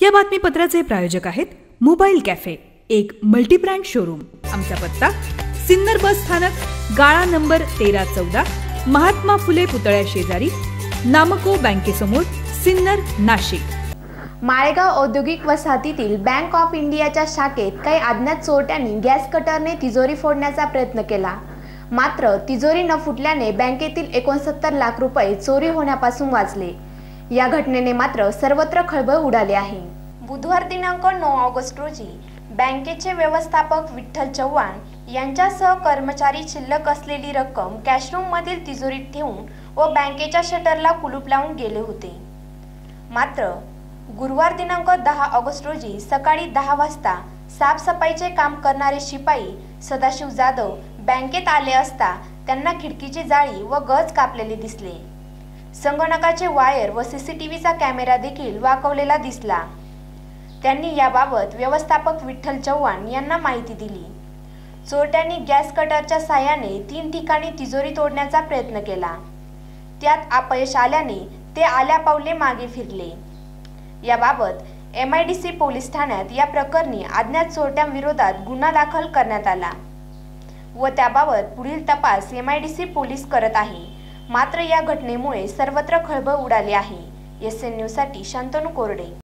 या बातमीपत्राचे प्रायोजक आहेत मोबाईल कॅफे एक मल्टीब्रँड शोरूम. आमचा पत्ता सिन्नर बस स्थानक गाळा नंबर तेरा चौदा महात्मा फुले पुतळ्या शेजारी नामको बँकेसमोर सिन्नर नाशिक. माळेगाव औद्योगिक वसाहतीतील बँक ऑफ इंडियाच्या शाखेत काही अज्ञात चोरट्यांनी गॅस कटरने तिजोरी फोडण्याचा प्रयत्न केला. मात्र तिजोरी न फुटल्याने बँकेतील एकोणसत्तर लाख रुपये चोरी होण्यापासून वाचले. या घटनेने मात्र सर्वत्र खळबळ उडाली आहे. बुधवार दिनांक नऊ ऑगस्ट रोजी बँकेचे व्यवस्थापक विठ्ठल चव्हाण यांच्यासह कर्मचारी शिल्लक असलेली रक्कम कॅशरूम मधील तिजोरीत ठेवून व बँकेच्या शटरला कुलूप लावून गेले होते. मात्र गुरुवार दिनांक दहा ऑगस्ट रोजी सकाळी दहा वाजता साफसफाईचे काम करणारे शिपाई सदाशिव जाधव बँकेत आले असता त्यांना खिडकीची जाळी व गज कापलेले दिसले. संगणकाचे वायर व सीसीटीव्हीचा कॅमेरा देखील वाकवलेला दिसला. त्यांनी याबाबत व्यवस्थापक विठ्ठल चव्हाण यांना माहिती दिली. चोरट्यांनी गॅस कटरच्या साह्याने तीन ठिकाणी तिजोरी तोडण्याचा प्रयत्न केला. त्यात अपयश आल्याने ते आल्या पावले मागे फिरले. याबाबत M I D C police ठाण्यात या प्रकरणी अज्ञात चोरट्यांविरोधात गुन्हा दाखल करण्यात आला व त्याबाबत पुढील तपास M I D C police करत आहे. मात्र या घटनेमुळे सर्वत्र खळबळ उडाली आहे. एस एन न्यूजसाठी शांतनू कोरडे